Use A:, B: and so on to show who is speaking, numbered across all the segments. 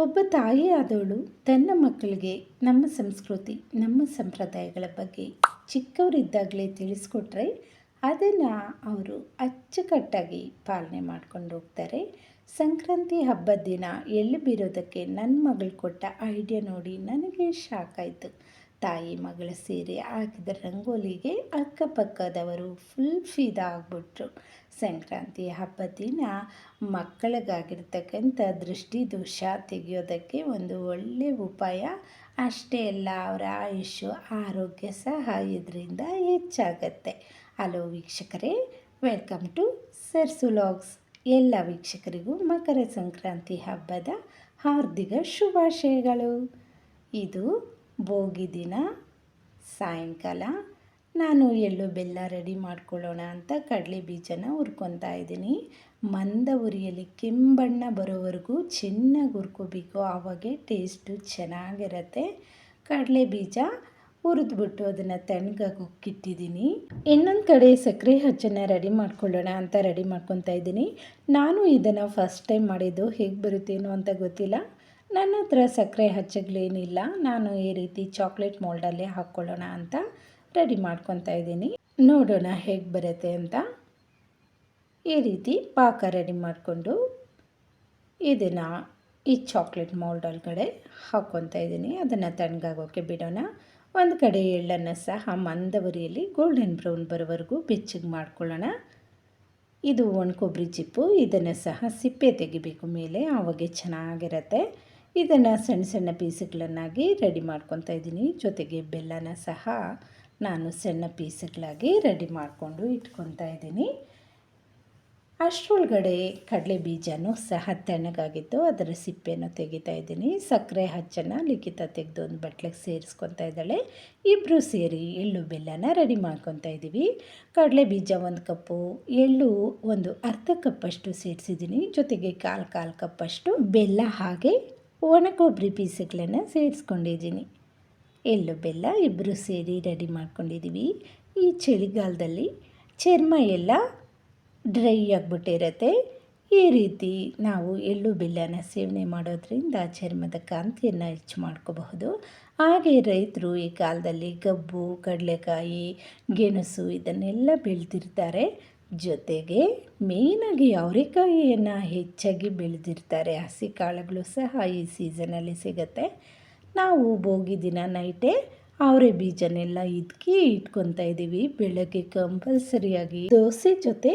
A: ಒಬ್ಬ ತಾಯಿ ಆದವಳು ತನ್ನ ಮಕ್ಕಳಿಗೆ ನಮ್ಮ ಸಂಸ್ಕೃತಿ, ನಮ್ಮ ಸಂಪ್ರದಾಯಗಳ ಬಗ್ಗೆ ಚಿಕ್ಕವರಿದ್ದಾಗಲೇ ತಿಳಿಸ್ಕೊಟ್ರೆ ಅದನ್ನು ಅವರು ಅಚ್ಚುಕಟ್ಟಾಗಿ ಪಾಲನೆ ಮಾಡ್ಕೊಂಡು ಹೋಗ್ತಾರೆ. ಸಂಕ್ರಾಂತಿ ಹಬ್ಬದ ದಿನ ಎಳ್ಳು ಬೀರೋದಕ್ಕೆ ನನ್ನ ಮಗಳು ಕೊಟ್ಟ ಐಡಿಯಾ ನೋಡಿ ನನಗೆ ಶಾಕ್ ಆಯಿತು. ತಾಯಿ ಮಗಳ ಸೀರೆ ಹಾಕಿದ ರಂಗೋಲಿಗೆ ಅಕ್ಕಪಕ್ಕದವರು ಫುಲ್ ಫಿದಾ ಆಗ್ಬಿಟ್ರು. ಸಂಕ್ರಾಂತಿ ಹಬ್ಬ ದಿನ ಮಕ್ಕಳಿಗಾಗಿರ್ತಕ್ಕಂಥ ದೃಷ್ಟಿ ದೋಷ ತೆಗೆಯೋದಕ್ಕೆ ಒಂದು ಒಳ್ಳೆಯ ಉಪಾಯ. ಅಷ್ಟೇ ಅಲ್ಲ, ಅವರ ಆಯುಷ್ಯ, ಆರೋಗ್ಯ ಸಹ ಇದರಿಂದ ಹೆಚ್ಚಾಗತ್ತೆ. ಹಲೋ ವೀಕ್ಷಕರೇ ವೆಲ್ಕಮ್ ಟು ಸರ್ಸುಲಾಗ್ಸ್ ಎಲ್ಲ ವೀಕ್ಷಕರಿಗೂ ಮಕರ ಸಂಕ್ರಾಂತಿ ಹಬ್ಬದ ಹಾರ್ದಿಕ ಶುಭಾಶಯಗಳು. ಇದು ಭೋಗಿ ದಿನ, ಸಾಯಂಕಾಲ. ನಾನು ಎಳ್ಳು ಬೆಲ್ಲ ರೆಡಿ ಮಾಡ್ಕೊಳ್ಳೋಣ ಅಂತ ಕಡಲೆ ಬೀಜನ ಹುರ್ಕೊತಾ ಇದ್ದೀನಿ. ಮಂದ ಉರಿಯಲ್ಲಿ ಕೆಂಬಣ್ಣ ಬರೋವರೆಗೂ ಚೆನ್ನಾಗಿ ಹುರ್ಕೋಬೇಕು. ಆವಾಗೆ ಟೇಸ್ಟು ಚೆನ್ನಾಗಿರುತ್ತೆ. ಕಡಲೆ ಬೀಜ ಹುರಿದ್ಬಿಟ್ಟು ಅದನ್ನು ತಣ್ಣಗಾಗಿ ಉಕ್ಕಿಟ್ಟಿದ್ದೀನಿ. ಇನ್ನೊಂದು ಕಡೆ ಸಕ್ಕರೆ ಹಚ್ಚನ್ನು ರೆಡಿ ಮಾಡ್ಕೊಳ್ಳೋಣ ಅಂತ ರೆಡಿ ಮಾಡ್ಕೊತಾ ಇದ್ದೀನಿ. ನಾನು ಇದನ್ನು ಫಸ್ಟ್ ಟೈಮ್ ಮಾಡಿದ್ದು ಹೇಗೆ ಬರುತ್ತೇನೋ ಅಂತ ಗೊತ್ತಿಲ್ಲ. ನನ್ನ ಹತ್ರ ಸಕ್ಕರೆ ಹಚ್ಚಗಳೇನಿಲ್ಲ, ನಾನು ಈ ರೀತಿ ಚಾಕ್ಲೇಟ್ ಮೋಲ್ಡಲ್ಲಿ ಹಾಕ್ಕೊಳ್ಳೋಣ ಅಂತ ರೆಡಿ ಮಾಡ್ಕೊತಾ ಇದ್ದೀನಿ. ನೋಡೋಣ ಹೇಗೆ ಬರುತ್ತೆ ಅಂತ. ಈ ರೀತಿ ಪಾಕ ರೆಡಿ ಮಾಡಿಕೊಂಡು ಇದನ್ನು ಈ ಚಾಕ್ಲೇಟ್ ಮೋಲ್ಡ್ ಹಾಕ್ಕೊತಾ ಇದ್ದೀನಿ. ಅದನ್ನು ತಣ್ಣಗಾಗೋಕ್ಕೆ ಬಿಡೋಣ. ಒಂದು ಕಡೆ ಎಳ್ಳನ್ನು ಸಹ ಮಂದವರಿಯಲ್ಲಿ ಗೋಲ್ಡನ್ ಬ್ರೌನ್ ಬರೋವರೆಗೂ ಬೆಚ್ಚಗೆ ಮಾಡ್ಕೊಳ್ಳೋಣ. ಇದು ಒಣ ಕೊಬ್ಬರಿ ಚಿಪ್ಪು. ಇದನ್ನು ಸಹ ಸಿಪ್ಪೆ ತೆಗಿಬೇಕು ಮೇಲೆ. ಆವಾಗೆ ಚೆನ್ನಾಗಿರುತ್ತೆ. ಇದನ್ನು ಸಣ್ಣ ಸಣ್ಣ ಪೀಸ್ಗಳನ್ನಾಗಿ ರೆಡಿ ಮಾಡ್ಕೊತಾ ಇದ್ದೀನಿ. ಜೊತೆಗೆ ಬೆಲ್ಲನ ಸಹ ನಾನು ಸಣ್ಣ ಪೀಸ್ಗಳಾಗಿ ರೆಡಿ ಮಾಡಿಕೊಂಡು ಇಟ್ಕೊತಾ ಇದ್ದೀನಿ. ಅಷ್ಟರೊಳಗಡೆ ಕಡಲೆ ಬೀಜನೂ ಸಹ ತಣ್ಣಗಾಗಿತ್ತು. ಅದರ ಸಿಪ್ಪೆಯನ್ನು ತೆಗಿತಾ ಇದ್ದೀನಿ. ಸಕ್ಕರೆ ಹಚ್ಚನ್ನು ಲಿಖಿತ ತೆಗೆದು ಒಂದು ಬಟ್ಲಿಗೆ ಸೇರಿಸ್ಕೊತಾ ಇದ್ದಾಳೆ. ಇಬ್ಬರು ಸೇರಿ ಎಳ್ಳು ಬೆಲ್ಲನ ರೆಡಿ ಮಾಡ್ಕೊತಾ ಇದ್ದೀವಿ. ಕಡಲೆ ಬೀಜ ಒಂದು ಕಪ್ಪು, ಎಳ್ಳು ಒಂದು ಅರ್ಧ ಕಪ್ಪಷ್ಟು ಸೇರಿಸಿದ್ದೀನಿ. ಜೊತೆಗೆ ಕಾಲು ಕಾಲು ಕಪ್ಪಷ್ಟು ಬೆಲ್ಲ ಹಾಗೆ ಒಣ ಕೊಬ್ಬರಿ ಪೀಸುಗಳನ್ನು ಸೇರಿಸ್ಕೊಂಡಿದ್ದೀನಿ. ಎಳ್ಳು, ಬೆಲ್ಲ ಇಬ್ಬರು ಸೇರಿ ರೆಡಿ ಮಾಡ್ಕೊಂಡಿದ್ದೀವಿ ಈ ಚಳಿಗಾಲದಲ್ಲಿ ಚರ್ಮ ಎಲ್ಲ ಡ್ರೈ ಆಗಿಬಿಟ್ಟಿರತ್ತೆ. ಈ ರೀತಿ ನಾವು ಎಳ್ಳು, ಬೆಲ್ಲನ ಸೇವನೆ ಮಾಡೋದ್ರಿಂದ ಚರ್ಮದ ಕಾಂತಿಯನ್ನು ಹೆಚ್ಚು ಮಾಡ್ಕೋಬಹುದು. ಹಾಗೆ ರೈತರು ಈ ಕಾಲದಲ್ಲಿ ಕಬ್ಬು ಕಡಲೆಕಾಯಿ, ಗೆಣಸು ಇದನ್ನೆಲ್ಲ ಬೆಳೆದಿರ್ತಾರೆ. ಜೊತೆಗೆ ಮೇಯ್ನಾಗಿ ಅವರೆಕಾಯಿಯನ್ನು ಹೆಚ್ಚಾಗಿ ಬೆಳೆದಿರ್ತಾರೆ. ಹಸಿ ಕಾಳುಗಳು ಸಹ ಈ ಸೀಸನಲ್ಲಿ ಸಿಗುತ್ತೆ. ನಾವು ಭೋಗಿ ದಿನ ನೈಟೇ ಅವರೆ ಬೀಜನೆಲ್ಲ ಇದ್ಕಿ ಇಟ್ಕೊತಾ ಇದ್ದೀವಿ ಬೆಳಗ್ಗೆ ಕಂಪಲ್ಸರಿಯಾಗಿ ದೋಸೆ ಜೊತೆ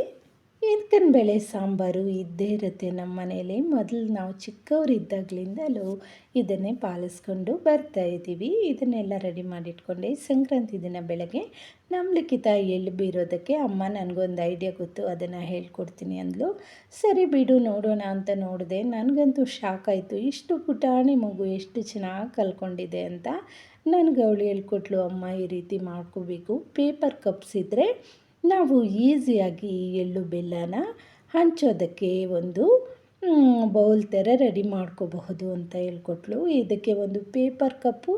A: ಇದ್ಕನ್ ಬೇಳೆ ಸಾಂಬಾರು? ಇದ್ದೇ ಇರುತ್ತೆ ನಮ್ಮ ಮನೇಲಿ. ಮೊದಲು ನಾವು ಚಿಕ್ಕವರಿದ್ದಾಗಲಿಂದಲೂ ಇದನ್ನೇ ಪಾಲಿಸ್ಕೊಂಡು ಬರ್ತಾ ಇದ್ದೀವಿ. ಇದನ್ನೆಲ್ಲ ರೆಡಿ ಮಾಡಿಟ್ಕೊಂಡೆ. ಸಂಕ್ರಾಂತಿ ದಿನ ಬೆಳಗ್ಗೆ ನಮ್ಮ ಲಿಖಿತ ಎಲ್ಲಿ ಬೀರೋದಕ್ಕೆ ಅಮ್ಮ ನನಗೊಂದು ಐಡಿಯಾ ಗೊತ್ತು, ಅದನ್ನು ಹೇಳ್ಕೊಡ್ತೀನಿ ಅಂದ್ಲು. ಸರಿ ಬಿಡು, ನೋಡೋಣ ಅಂತ ನೋಡಿದೆ. ನನಗಂತೂ ಶಾಕ್ ಆಯಿತು. ಇಷ್ಟು ಪುಟಾಣಿ ಮಗು ಎಷ್ಟು ಚೆನ್ನಾಗಿ ಕಲ್ಕೊಂಡಿದೆ ಅಂತ ನನಗೆ ಅವಳು ಹೇಳ್ಕೊಟ್ಲು. ಅಮ್ಮ ಈ ರೀತಿ ಮಾಡ್ಕೋಬೇಕು. ಪೇಪರ್ ಕಪ್ಸಿದ್ರೆ ನಾವು ಈಸಿಯಾಗಿ ಎಳ್ಳು ಬೆಲ್ಲನ ಹಂಚೋದಕ್ಕೆ ಒಂದು ಬೌಲ್ ಥರ ರೆಡಿ ಮಾಡ್ಕೋಬಹುದು ಅಂತ ಹೇಳ್ಕೊಟ್ಲು. ಇದಕ್ಕೆ ಒಂದು ಪೇಪರ್ ಕಪ್ಪು,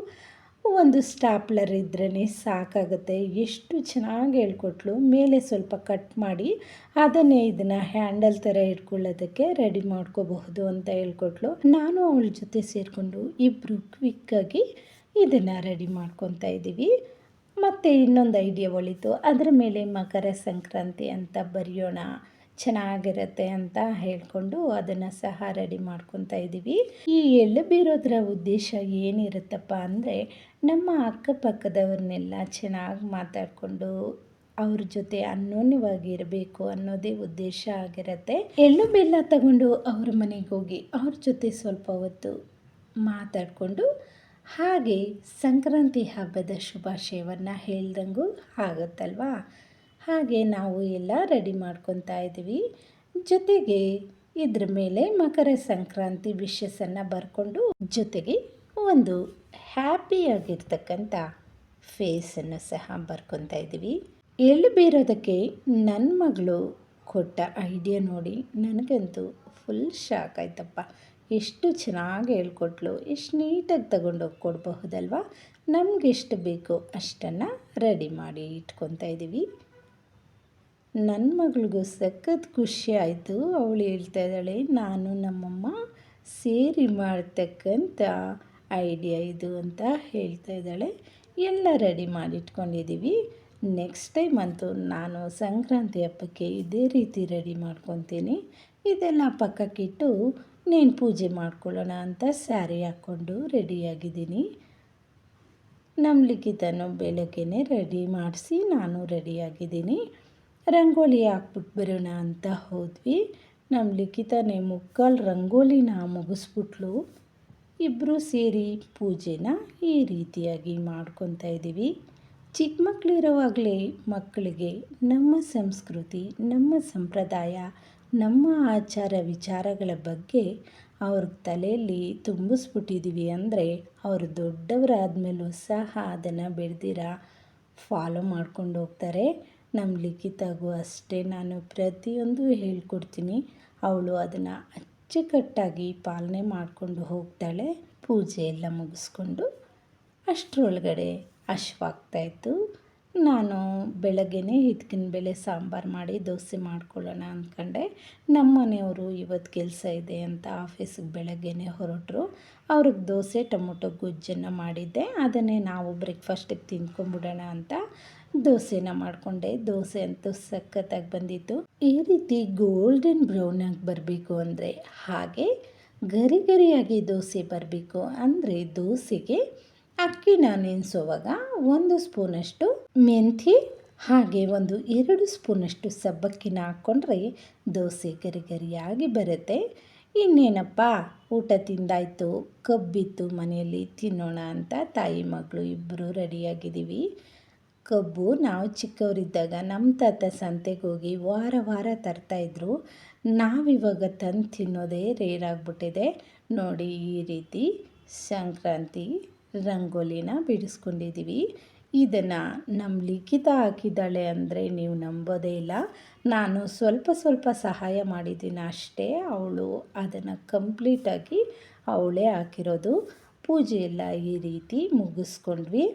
A: ಒಂದು ಸ್ಟಾಪ್ಲರ್ ಇದ್ರೇ ಸಾಕಾಗುತ್ತೆ. ಎಷ್ಟು ಚೆನ್ನಾಗಿ ಹೇಳ್ಕೊಟ್ಲು. ಮೇಲೆ ಸ್ವಲ್ಪ ಕಟ್ ಮಾಡಿ ಅದನ್ನೇ ಇದನ್ನು ಹ್ಯಾಂಡಲ್ ಥರ ಇಟ್ಕೊಳ್ಳೋದಕ್ಕೆ ರೆಡಿ ಮಾಡ್ಕೋಬಹುದು ಅಂತ ಹೇಳ್ಕೊಟ್ಲು. ನಾನು ಅವಳ ಜೊತೆ ಸೇರಿಕೊಂಡು ಇಬ್ಬರು ಕ್ವಿಕ್ಕಾಗಿ ಇದನ್ನು ರೆಡಿ ಮಾಡ್ಕೊತಾ ಇದ್ದೀವಿ. ಮತ್ತು ಇನ್ನೊಂದು ಐಡಿಯಾ ಒಳಿತು. ಅದರ ಮೇಲೆ ಮಕರ ಸಂಕ್ರಾಂತಿ ಅಂತ ಬರೆಯೋಣ. ಚೆನ್ನಾಗಿರುತ್ತೆ ಅಂತ ಹೇಳಿಕೊಂಡು ಅದನ್ನು ಸಹ ರೆಡಿ ಮಾಡ್ಕೊತಾ ಇದ್ದೀವಿ. ಈ ಎಳ್ಳು ಬೀರೋದ್ರ ಉದ್ದೇಶ ಏನಿರುತ್ತಪ್ಪ ಅಂದರೆ ನಮ್ಮ ಅಕ್ಕಪಕ್ಕದವ್ರನ್ನೆಲ್ಲ ಚೆನ್ನಾಗಿ ಮಾತಾಡಿಕೊಂಡು ಅವ್ರ ಜೊತೆ ಅನ್ಯೋನ್ಯವಾಗಿ ಇರಬೇಕು ಅನ್ನೋದೇ ಉದ್ದೇಶ ಆಗಿರುತ್ತೆ. ಎಳ್ಳು ಬೆಲ್ಲ ತಗೊಂಡು ಅವ್ರ ಮನೆಗೆ ಹೋಗಿ ಅವ್ರ ಜೊತೆ ಸ್ವಲ್ಪ ಹೊತ್ತು ಮಾತಾಡಿಕೊಂಡು ಹಾಗೆ ಸಂಕ್ರಾಂತಿ ಹಬ್ಬದ ಶುಭಾಶಯವನ್ನು ಹೇಳ್ದಂಗೂ ಆಗುತ್ತಲ್ವಾ? ಹಾಗೆ ನಾವು ಎಲ್ಲ ರೆಡಿ ಮಾಡ್ಕೊತಾ ಇದ್ದೀವಿ. ಜೊತೆಗೆ ಇದ್ರ ಮೇಲೆ ಮಕರ ಸಂಕ್ರಾಂತಿ ವಿಶಸ್ಸನ್ನು ಬರ್ಕೊಂಡು ಜೊತೆಗೆ ಒಂದು ಹ್ಯಾಪಿಯಾಗಿರ್ತಕ್ಕಂಥ ಫೇಸನ್ನು ಸಹ ಬರ್ಕೊತಾ ಇದ್ದೀವಿ. ಎಳ್ಳು ಬೀರೋದಕ್ಕೆ ನನ್ನ ಮಗಳು ಕೊಟ್ಟ ಐಡಿಯಾ ನೋಡಿ ನನಗಂತೂ ಫುಲ್ ಶಾಕ್ ಆಯ್ತಪ್ಪ. ಎಷ್ಟು ಚೆನ್ನಾಗಿ ಹೇಳ್ಕೊಟ್ಲು, ಎಷ್ಟು ನೀಟಾಗಿ ತಗೊಂಡೋಗಿ ಕೊಡಬಹುದಲ್ವಾ? ನಮಗೆಷ್ಟು ಬೇಕೋ ಅಷ್ಟನ್ನು ರೆಡಿ ಮಾಡಿ ಇಟ್ಕೊತಾ ಇದ್ದೀವಿ ನನ್ನ ಮಗಳಿಗೂ ಸಖತ್ ಖುಷಿ ಆಯಿತು. ಅವಳು ಹೇಳ್ತಾ ಇದ್ದಾಳೆ, ನಾನು ನಮ್ಮಮ್ಮ ಸೇರಿ ಮಾಡ್ತಕ್ಕಂಥ ಐಡಿಯಾ ಇದು ಅಂತ ಹೇಳ್ತಾ ಇದ್ದಾಳೆ. ಎಲ್ಲ ರೆಡಿ ಮಾಡಿಟ್ಕೊಂಡಿದ್ದೀವಿ ನೆಕ್ಸ್ಟ್ ಟೈಮ್ ಅಂತೂ ನಾನು ಸಂಕ್ರಾಂತಿ ಹಬ್ಬಕ್ಕೆ ಇದೇ ರೀತಿ ರೆಡಿ ಮಾಡ್ಕೊತೀನಿ. ಇದೆಲ್ಲ ಪಕ್ಕಕ್ಕಿಟ್ಟು ನೇನು ಪೂಜೆ ಮಾಡ್ಕೊಳ್ಳೋಣ ಅಂತ ಸ್ಯಾರಿ ಹಾಕ್ಕೊಂಡು ರೆಡಿಯಾಗಿದ್ದೀನಿ. ನಮ್ಮ ಲಿಖಿತನು ಬೆಳಗ್ಗೆನೇ ರೆಡಿ ಮಾಡಿಸಿ ನಾನು ರೆಡಿಯಾಗಿದ್ದೀನಿ. ರಂಗೋಲಿ ಹಾಕ್ಬಿಟ್ಟು ಬರೋಣ ಅಂತ ಹೋದ್ವಿ. ನಮ್ಮ ಲಿಖಿತನೇ ಮುಕ್ಕಾಲು ರಂಗೋಲಿನ ಮುಗಿಸ್ಬಿಟ್ಲು. ಇಬ್ಬರು ಸೇರಿ ಪೂಜೆನ ಈ ರೀತಿಯಾಗಿ ಮಾಡ್ಕೊತಾ ಇದ್ದೀವಿ. ಚಿಕ್ಕ ಮಕ್ಕಳಿರುವಾಗಲೇ ಮಕ್ಕಳಿಗೆ ನಮ್ಮ ಸಂಸ್ಕೃತಿ, ನಮ್ಮ ಸಂಪ್ರದಾಯ ನಮ್ಮ ಆಚಾರ ವಿಚಾರಗಳ ಬಗ್ಗೆ ಅವ್ರ ತಲೆಯಲ್ಲಿ ತುಂಬಿಸ್ಬಿಟ್ಟಿದ್ದೀವಿ ಅಂದರೆ ಅವರು ದೊಡ್ಡವರಾದ್ಮೇಲೂ ಸಹ ಅದನ್ನು ಬೆಳೆದಿರ ಫಾಲೋ ಮಾಡ್ಕೊಂಡು ಹೋಗ್ತಾರೆ. ನಮ್ಮ ಲಿಖಿತಾಗೂ ಅಷ್ಟೇ ನಾನು ಪ್ರತಿಯೊಂದು ಹೇಳ್ಕೊಡ್ತೀನಿ. ಅವಳು ಅದನ್ನು ಅಚ್ಚುಕಟ್ಟಾಗಿ ಪಾಲನೆ ಮಾಡಿಕೊಂಡು ಹೋಗ್ತಾಳೆ. ಪೂಜೆ ಎಲ್ಲ ಮುಗಿಸ್ಕೊಂಡು ಅಷ್ಟರೊಳಗಡೆ ಹಶ್ವಾಗ್ತಾಯಿತ್ತು ನಾನು ಬೆಳಗ್ಗೆನೇ ಹಿತ್ಕಿನ ಬೆಳೆ ಸಾಂಬಾರು ಮಾಡಿ ದೋಸೆ ಮಾಡ್ಕೊಳ್ಳೋಣ ಅಂದ್ಕೊಂಡೆ. ನಮ್ಮ ಮನೆಯವರು ಇವತ್ತು ಕೆಲಸ ಇದೆ ಅಂತ ಆಫೀಸಿಗೆ ಬೆಳಗ್ಗೆನೇ ಹೊರಟರು. ಅವ್ರಿಗೆ ದೋಸೆ, ಟೊಮೊಟೊ ಗೊಜ್ಜನ್ನು ಮಾಡಿದ್ದೆ. ಅದನ್ನೇ ನಾವು ಬ್ರೇಕ್ಫಾಸ್ಟಿಗೆ ತಿನ್ಕೊಂಬಿಡೋಣ ಅಂತ ದೋಸೆನ ಮಾಡಿಕೊಂಡೆ. ದೋಸೆ ಅಂತೂ ಸಖತ್ತಾಗಿ ಬಂದಿತ್ತು. ಈ ರೀತಿ ಗೋಲ್ಡನ್ ಬ್ರೌನಾಗಿ ಬರಬೇಕು ಅಂದರೆ ಹಾಗೆ ಗರಿ ಗರಿಯಾಗಿ ದೋಸೆ ಬರಬೇಕು ಅಂದರೆ ದೋಸೆಗೆ ಅಕ್ಕಿನ ನೆನೆಸುವಾಗ ಒಂದು ಸ್ಪೂನಷ್ಟು ಮೆಂತಿ ಹಾಗೆ ಒಂದು ಎರಡು ಸ್ಪೂನಷ್ಟು ಸಬ್ಬಕ್ಕಿನ ಹಾಕ್ಕೊಂಡ್ರೆ ದೋಸೆ ಗರಿ ಗರಿಯಾಗಿ ಬರುತ್ತೆ. ಇನ್ನೇನಪ್ಪ? ಊಟ ತಿಂದಾಯಿತು, ಕಬ್ಬಿತ್ತು, ಮನೆಯಲ್ಲಿ ತಿನ್ನೋಣ ಅಂತ ತಾಯಿ ಮಗಳು ಇಬ್ಬರು ರೆಡಿಯಾಗಿದ್ದೀವಿ. ಕಬ್ಬು, ನಾವು ಚಿಕ್ಕವರಿದ್ದಾಗ ನಮ್ಮ ತಾತ ಸಂತೆಗೆ ಹೋಗಿ ವಾರ ವಾರ ತರ್ತಾಯಿದ್ರು ನಾವಿವಾಗ ತಂದು ತಿನ್ನೋದೇ ರೇರ್ ಆಗಿಬಿಟ್ಟಿದೆ ನೋಡಿ ಈ ರೀತಿ ಸಂಕ್ರಾಂತಿ ರಂಗೋಲಿನ ಬಿಡಿಸ್ಕೊಂಡಿದ್ದೀವಿ. ಇದನ್ನು ನಮ್ಮ ಲಿಖಿತ ಹಾಕಿದ್ದಾಳೆ ಅಂದರೆ ನೀವು ನಂಬೋದೇ ಇಲ್ಲ. ನಾನು ಸ್ವಲ್ಪ ಸ್ವಲ್ಪ ಸಹಾಯ ಮಾಡಿದ್ದೀನಿ ಅಷ್ಟೇ. ಅವಳು ಅದನ್ನು ಕಂಪ್ಲೀಟಾಗಿ ಅವಳೇ ಹಾಕಿರೋದು. ಪೂಜೆಯೆಲ್ಲ ಈ ರೀತಿ ಮುಗಿಸ್ಕೊಂಡ್ವಿ.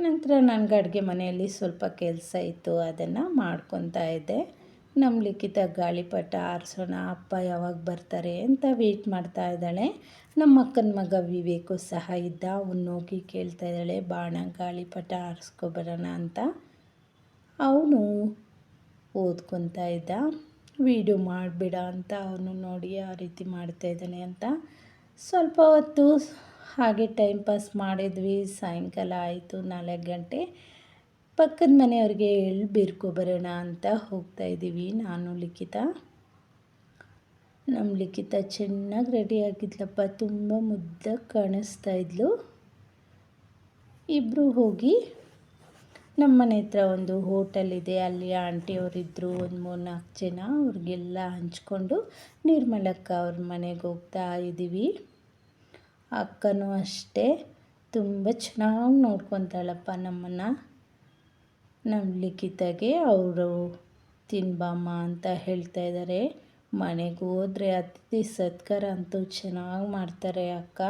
A: ನಂತರ ನನಗೆ ಅಡುಗೆ ಮನೆಯಲ್ಲಿ ಸ್ವಲ್ಪ ಕೆಲಸ ಇತ್ತು, ಅದನ್ನು ಮಾಡ್ಕೊತಾ ಇದ್ದೆ. ನಮ್ಮ ಲಿಖಿತ ಗಾಳಿಪಟ ಆರಿಸೋಣ, ಅಪ್ಪ ಯಾವಾಗ ಬರ್ತಾರೆ ಅಂತ ವೆಯ್ಟ್ ಮಾಡ್ತಾ ಇದ್ದಾಳೆ. ನಮ್ಮ ಅಕ್ಕನ ಮಗ ವಿವೇಕು ಸಹ ಇದ್ದ, ಅವನು ಹೋಗಿ ಕೇಳ್ತಾ ಇದ್ದಾಳೆ, ಬಾಣ, ಗಾಳಿಪಟ ಆರಿಸ್ಕೊಬರೋಣ ಅಂತ. ಅವನು ಓದ್ಕೊತಾ ಇದ್ದ. ವೀಡಿಯೋ ಮಾಡಿಬಿಡ ಅಂತ ಅವನು ನೋಡಿ ಆ ರೀತಿ ಮಾಡ್ತಾ ಇದ್ದಾನೆ ಅಂತ. ಸ್ವಲ್ಪ ಹೊತ್ತು ಹಾಗೆ ಟೈಮ್ ಪಾಸ್ ಮಾಡಿದ್ವಿ. ಸಾಯಂಕಾಲ ಆಯಿತು, ನಾಲ್ಕು ಗಂಟೆ. ಪಕ್ಕದ ಮನೆಯವ್ರಿಗೆ ಹೇಳಿ ಬೇರ್ಕೋ ಬರೋಣ ಅಂತ ಹೋಗ್ತಾ ಇದ್ದೀವಿ. ನಾನು ಲಿಖಿತ. ನಮ್ಮ ಲಿಖಿತ ಚೆನ್ನಾಗಿ ರೆಡಿ ಆಗಿದ್ಲಪ್ಪ. ತುಂಬ ಮುದ್ದಾಗಿ ಕಾಣಿಸ್ತಾ ಇದ್ಲು. ಇಬ್ಬರು ಹೋಗಿ ನಮ್ಮ ಮನೆ ಹತ್ರ ಒಂದು ಹೋಟೆಲ್ ಇದೆ. ಅಲ್ಲಿ ಆಂಟಿಯವರಿದ್ದರು ಒಂದು ಮೂರು ನಾಲ್ಕು ಜನ. ಅವ್ರಿಗೆಲ್ಲ ಹಂಚ್ಕೊಂಡು ನಿರ್ಮಲಕ್ಕ ಅವ್ರ ಮನೆಗೆ ಹೋಗ್ತಾ ಇದ್ದೀವಿ. ಅಕ್ಕನೂ ಅಷ್ಟೇ. ತುಂಬ ಚೆನ್ನಾಗಿ ನೋಡ್ಕೊತಾಳಪ್ಪ ನಮ್ಮನ್ನು. ನಮ್ಮ ಲಿಖಿತಗೆ ಅವರು ತಿನ್ಬಮ್ಮ ಅಂತ ಹೇಳ್ತಾ ಇದ್ದಾರೆ ಮನೆಗೆ ಹೋದರೆ ಅತಿಥಿ ಸತ್ಕಾರ ಅಂತೂ ಚೆನ್ನಾಗಿ ಮಾಡ್ತಾರೆ ಅಕ್ಕ.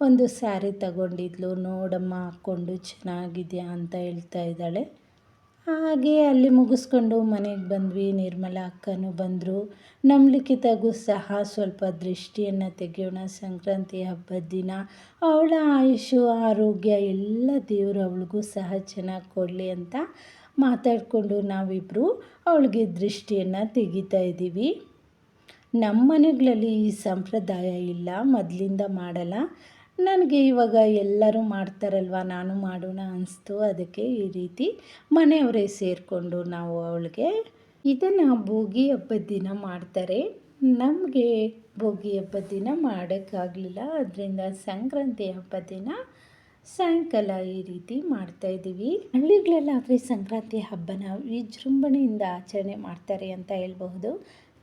A: ಒಂದು ಸ್ಯಾರಿ ತಗೊಂಡಿದ್ಲು, ನೋಡಮ್ಮ ಹಾಕ್ಕೊಂಡು ಚೆನ್ನಾಗಿದೆಯಾ ಅಂತ ಹೇಳ್ತಾ ಇದ್ದಾಳೆ. ಹಾಗೆ ಅಲ್ಲಿ ಮುಗಿಸ್ಕೊಂಡು ಮನೆಗೆ ಬಂದ್ವಿ. ನಿರ್ಮಲ ಅಕ್ಕನೂ ಬಂದರು. ನಮ್ಮ ಲಿಖಿತಗೂ ಸಹ ಸ್ವಲ್ಪ ದೃಷ್ಟಿಯನ್ನು ತೆಗೆಯೋಣ. ಸಂಕ್ರಾಂತಿ ಹಬ್ಬದ ದಿನ ಅವಳ ಆಯುಷು, ಆರೋಗ್ಯ ಎಲ್ಲ ದೇವರು ಅವಳಿಗೂ ಸಹ ಚೆನ್ನಾಗಿ ಕೊಡಲಿ ಅಂತ ಮಾತಾಡಿಕೊಂಡು ನಾವಿಬ್ಬರು ಅವಳಿಗೆ ದೃಷ್ಟಿಯನ್ನು ತೆಗಿತಾ ಇದ್ದೀವಿ. ನಮ್ಮ ಮನೆಗಳಲ್ಲಿ ಈ ಸಂಪ್ರದಾಯ ಇಲ್ಲ. ಮೊದಲಿಂದ ಮಾಡಲ್ಲ. ನನಗೆ ಇವಾಗ ಎಲ್ಲರೂ ಮಾಡ್ತಾರಲ್ವ, ನಾನು ಮಾಡೋಣ ಅನಿಸ್ತು. ಅದಕ್ಕೆ ಈ ರೀತಿ ಮನೆಯವರೇ ಸೇರಿಕೊಂಡು ನಾವು ಅವಳಿಗೆ ಇದನ್ನು ಭೋಗಿ ಹಬ್ಬದ ದಿನ ಮಾಡ್ತಾರೆ. ನಮಗೆ ಭೋಗಿ ಹಬ್ಬದ ದಿನ ಮಾಡೋಕ್ಕಾಗಲಿಲ್ಲ. ಅದರಿಂದ ಸಂಕ್ರಾಂತಿ ಹಬ್ಬದ ದಿನ ಸಾಯಂಕಾಲ ಈ ರೀತಿ ಮಾಡ್ತಾಯಿದ್ದೀವಿ ಹಳ್ಳಿಗಳಲ್ಲಾದರೆ ಸಂಕ್ರಾಂತಿ ಹಬ್ಬನ ವಿಜೃಂಭಣೆಯಿಂದ ಆಚರಣೆ ಮಾಡ್ತಾರೆ ಅಂತ ಹೇಳ್ಬಹುದು.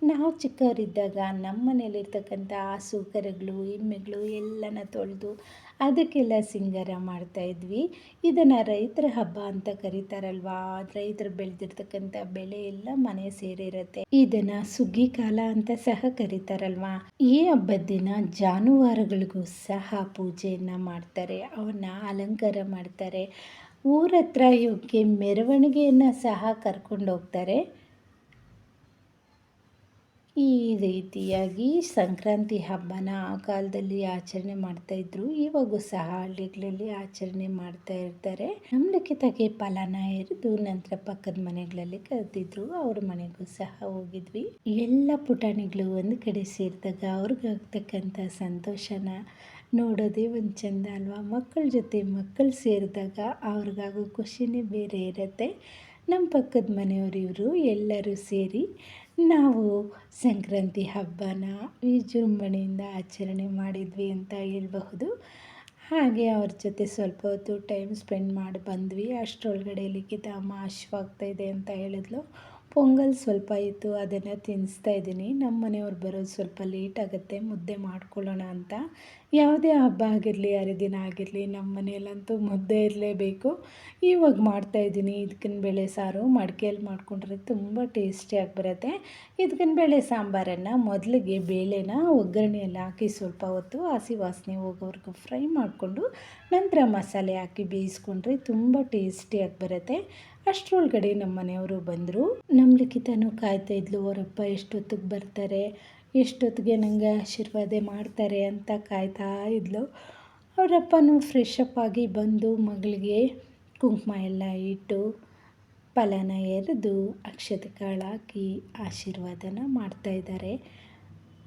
A: ನಾವು ಚಿಕ್ಕವರಿದ್ದಾಗ ನಮ್ಮ ಮನೇಲಿರ್ತಕ್ಕಂಥ ಹಸು ಕರುಗಳು ಎಮ್ಮೆಗಳು ಎಲ್ಲನ ತೊಳೆದು ಅದಕ್ಕೆಲ್ಲ ಸಿಂಗಾರ ಮಾಡ್ತಾಯಿದ್ವಿ ಇದನ್ನು ರೈತರ ಹಬ್ಬ ಅಂತ ಕರೀತಾರಲ್ವಾ? ರೈತರು ಬೆಳೆದಿರ್ತಕ್ಕಂಥ ಬೆಳೆ ಎಲ್ಲ ಮನೆ ಸೇರಿರುತ್ತೆ. ಇದನ್ನು ಸುಗ್ಗಿ ಕಾಲ ಅಂತ ಸಹ ಕರೀತಾರಲ್ವಾ? ಈ ಹಬ್ಬದ ದಿನ ಜಾನುವಾರುಗಳಿಗೂ ಸಹ ಪೂಜೆಯನ್ನು ಮಾಡ್ತಾರೆ. ಅವನ್ನ ಅಲಂಕಾರ ಮಾಡ್ತಾರೆ. ಊರತ್ರ ಇವಕ್ಕೆ ಮೆರವಣಿಗೆಯನ್ನು ಸಹ ಕರ್ಕೊಂಡು ಹೋಗ್ತಾರೆ ಈ ರೀತಿಯಾಗಿ ಸಂಕ್ರಾಂತಿ ಹಬ್ಬನ ಆ ಕಾಲದಲ್ಲಿ ಆಚರಣೆ ಮಾಡ್ತಾಯಿದ್ರು ಇವಾಗೂ ಸಹ ಹಳ್ಳಿಗಳಲ್ಲಿ ಆಚರಣೆ ಮಾಡ್ತಾ ಇರ್ತಾರೆ. ನಮ್ಮ ತಗೆ ಫಲನ ಇರಿದು ನಂತರ ಪಕ್ಕದ ಮನೆಗಳಲ್ಲಿ ಕರೆದಿದ್ರು. ಅವ್ರ ಮನೆಗೂ ಸಹ ಹೋಗಿದ್ವಿ. ಎಲ್ಲ ಪುಟಾಣಿಗಳು ಒಂದು ಕಡೆ ಸೇರಿದಾಗ ಅವ್ರಿಗಾಗ್ತಕ್ಕಂಥ ಸಂತೋಷನ ನೋಡೋದೇ ಒಂದು ಚಂದ ಅಲ್ವಾ? ಮಕ್ಕಳ ಜೊತೆ ಮಕ್ಕಳು ಸೇರಿದಾಗ ಅವ್ರಿಗಾಗೋ ಖುಷಿನೇ ಬೇರೆ ಇರುತ್ತೆ. ನಮ್ಮ ಪಕ್ಕದ ಮನೆಯವರು ಇವರು ಎಲ್ಲರೂ ಸೇರಿ ನಾವು ಸಂಕ್ರಾಂತಿ ಹಬ್ಬನ ವಿಜೃಂಭಣೆಯಿಂದ ಆಚರಣೆ ಮಾಡಿದ್ವಿ ಅಂತ ಹೇಳಬಹುದು. ಹಾಗೆ ಅವ್ರ ಜೊತೆ ಸ್ವಲ್ಪ ಹೊತ್ತು ಟೈಮ್ ಸ್ಪೆಂಡ್ ಮಾಡಿ ಬಂದ್ವಿ. ಅಷ್ಟರೊಳಗಡೆ ಲಿಖಿತ ಅಮ್ಮ ಇದೆ ಅಂತ ಹೇಳಿದ್ಲು. ಪೊಂಗಲ್ ಸ್ವಲ್ಪ ಇತ್ತು, ಅದನ್ನು ತಿನ್ನಿಸ್ತಾ ಇದ್ದೀನಿ. ನಮ್ಮ ಮನೆಯವ್ರು ಬರೋದು ಸ್ವಲ್ಪ ಲೇಟ್ ಆಗುತ್ತೆ, ಮುದ್ದೆ ಮಾಡ್ಕೊಳ್ಳೋಣ ಅಂತ. ಯಾವುದೇ ಹಬ್ಬ ಆಗಿರಲಿ, ಹರಿದಿನ ಆಗಿರಲಿ ನಮ್ಮ ಮನೆಯಲ್ಲಂತೂ ಮುದ್ದೆ ಇರಲೇಬೇಕು. ಇವಾಗ ಮಾಡ್ತಾಯಿದ್ದೀನಿ ಇದಕ್ಕಿನ ಬೇಳೆ ಸಾರು. ಮಡಿಕೆಯಲ್ಲಿ ಮಾಡಿಕೊಂಡ್ರೆ ತುಂಬ ಟೇಸ್ಟಿಯಾಗಿ ಬರುತ್ತೆ. ಇದಕ್ಕಿನ ಬೇಳೆ ಸಾಂಬಾರನ್ನು ಮೊದಲಿಗೆ ಬೇಳೆನ ಒಗ್ಗರಣೆಯಲ್ಲಿ ಹಾಕಿ ಸ್ವಲ್ಪ ಹೊತ್ತು ಹಸಿ ವಾಸನೆ ಹೋಗೋವರೆಗೂ ಫ್ರೈ ಮಾಡಿಕೊಂಡು ನಂತರ ಮಸಾಲೆ ಹಾಕಿ ಬೇಯಿಸ್ಕೊಂಡ್ರೆ ತುಂಬ ಟೇಸ್ಟಿಯಾಗಿ ಬರುತ್ತೆ. ಅಷ್ಟರೊಳಗಡೆ ನಮ್ಮ ಮನೆಯವರು ಬಂದರು. ನಮ್ಮ ಲಿಖಿತನೂ ಕಾಯ್ತಾ ಇದ್ಲು ಅವರಪ್ಪ ಎಷ್ಟೊತ್ತಿಗೆ ಬರ್ತಾರೆ? ಎಷ್ಟೊತ್ತಿಗೆ ನನಗೆ ಆಶೀರ್ವಾದ ಮಾಡ್ತಾರೆ? ಅಂತ ಕಾಯ್ತಾ ಇದ್ಲು. ಅವರಪ್ಪನೂ ಫ್ರೆಶ್ ಅಪ್ ಆಗಿ ಬಂದು ಮಗಳಿಗೆ ಕುಂಕುಮ ಎಲ್ಲ ಇಟ್ಟು ಫಲನ ಎರೆದು ಅಕ್ಷತೆ ಕಾಳು ಹಾಕಿ ಆಶೀರ್ವಾದನ ಮಾಡ್ತಾಯಿದ್ದಾರೆ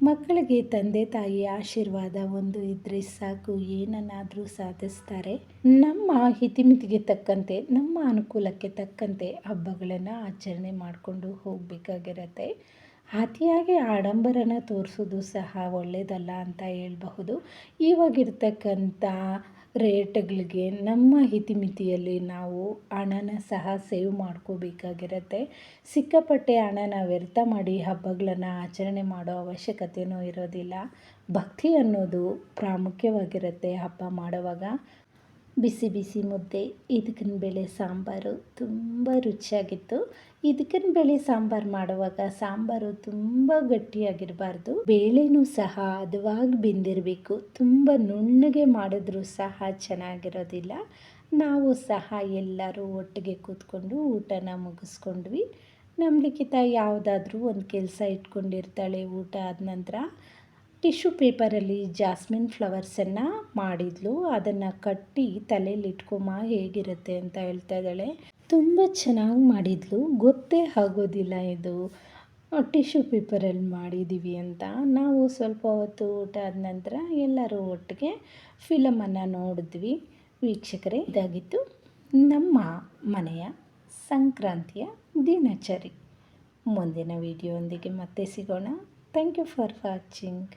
A: ಮಕ್ಕಳಿಗೆ ತಂದೆ ತಾಯಿ ಆಶೀರ್ವಾದ ಒಂದು ಇದ್ದರೆ ಸಾಕು, ಏನನ್ನಾದರೂ ಸಾಧಿಸ್ತಾರೆ. ನಮ್ಮ ಹಿತಿಮಿತಿಗೆ ತಕ್ಕಂತೆ, ನಮ್ಮ ಅನುಕೂಲಕ್ಕೆ ತಕ್ಕಂತೆ ಹಬ್ಬಗಳನ್ನು ಆಚರಣೆ ಮಾಡಿಕೊಂಡು ಹೋಗಬೇಕಾಗಿರತ್ತೆ. ಅತಿಯಾಗಿ ಆಡಂಬರನ ತೋರಿಸೋದು ಸಹ ಒಳ್ಳೆಯದಲ್ಲ ಅಂತ ಹೇಳಬಹುದು. ಇವಾಗಿರ್ತಕ್ಕಂಥ ರೇಟ್ಗಳಿಗೆ ನಮ್ಮ ಹಿತಿಮಿತಿಯಲ್ಲಿ ನಾವು ಹಣನ ಸಹ ಸೇವ್ ಮಾಡ್ಕೋಬೇಕಾಗಿರತ್ತೆ. ಸಿಕ್ಕಾಪಟ್ಟೆ ಹಣನ ವ್ಯರ್ಥ ಮಾಡಿ ಹಬ್ಬಗಳನ್ನು ಆಚರಣೆ ಮಾಡೋ ಅವಶ್ಯಕತೆಯೂ ಇರೋದಿಲ್ಲ. ಭಕ್ತಿ ಅನ್ನೋದು ಪ್ರಾಮುಖ್ಯವಾಗಿರುತ್ತೆ ಹಬ್ಬ ಮಾಡುವಾಗ. ಬಿಸಿ ಬಿಸಿ ಮುದ್ದೆ ಇದಕ್ಕಿನ ಬೇಳೆ ಸಾಂಬಾರು ತುಂಬ ರುಚಿಯಾಗಿತ್ತು. ಇದಕ್ಕಿನ ಬೇಳೆ ಸಾಂಬಾರು ಮಾಡುವಾಗ ಸಾಂಬಾರು ತುಂಬ ಗಟ್ಟಿಯಾಗಿರಬಾರ್ದು. ಬೇಳೆನೂ ಸಹ ಹದವಾಗಿ ಬೆಂದಿರಬೇಕು. ತುಂಬ ನುಣ್ಣಗೆ ಮಾಡಿದ್ರೂ ಸಹ ಚೆನ್ನಾಗಿರೋದಿಲ್ಲ. ನಾವು ಸಹ ಎಲ್ಲರೂ ಒಟ್ಟಿಗೆ ಕೂತ್ಕೊಂಡು ಊಟನ ಮುಗಿಸ್ಕೊಂಡ್ವಿ. ನಮ್ಮ ಯಾವುದಾದ್ರೂ ಒಂದು ಕೆಲಸ ಇಟ್ಕೊಂಡಿರ್ತಾಳೆ ಊಟ ಆದ ನಂತರ ಟಿಶ್ಯೂ ಪೇಪರಲ್ಲಿ ಜಾಸ್ಮಿನ್ ಫ್ಲವರ್ಸನ್ನು ಮಾಡಿದ್ಲು. ಅದನ್ನು ಕಟ್ಟಿ ತಲೆಯಲ್ಲಿ ಇಟ್ಕೊಮ್ಮ ಹೇಗಿರುತ್ತೆ ಅಂತ ಹೇಳ್ತಾ ಇದ್ದಾಳೆ. ತುಂಬ ಚೆನ್ನಾಗಿ ಮಾಡಿದ್ಲು. ಗೊತ್ತೇ ಆಗೋದಿಲ್ಲ ಇದು. ಟಿಶ್ಯೂ ಪೇಪರಲ್ಲಿ ಮಾಡಿದ್ದೀವಿ ಅಂತ. ನಾವು ಸ್ವಲ್ಪ ಹೊತ್ತು ಊಟ ಆದ ನಂತರ ಎಲ್ಲರೂ ಒಟ್ಟಿಗೆ ಫಿಲಮನ್ನು ನೋಡಿದ್ವಿ. ವೀಕ್ಷಕರೇ, ಇದಾಗಿತ್ತು ನಮ್ಮ ಮನೆಯ ಸಂಕ್ರಾಂತಿಯ ದಿನಚರಿ. ಮುಂದಿನ ವಿಡಿಯೋಂದಿಗೆ ಮತ್ತೆ ಸಿಗೋಣ. Thank you for watching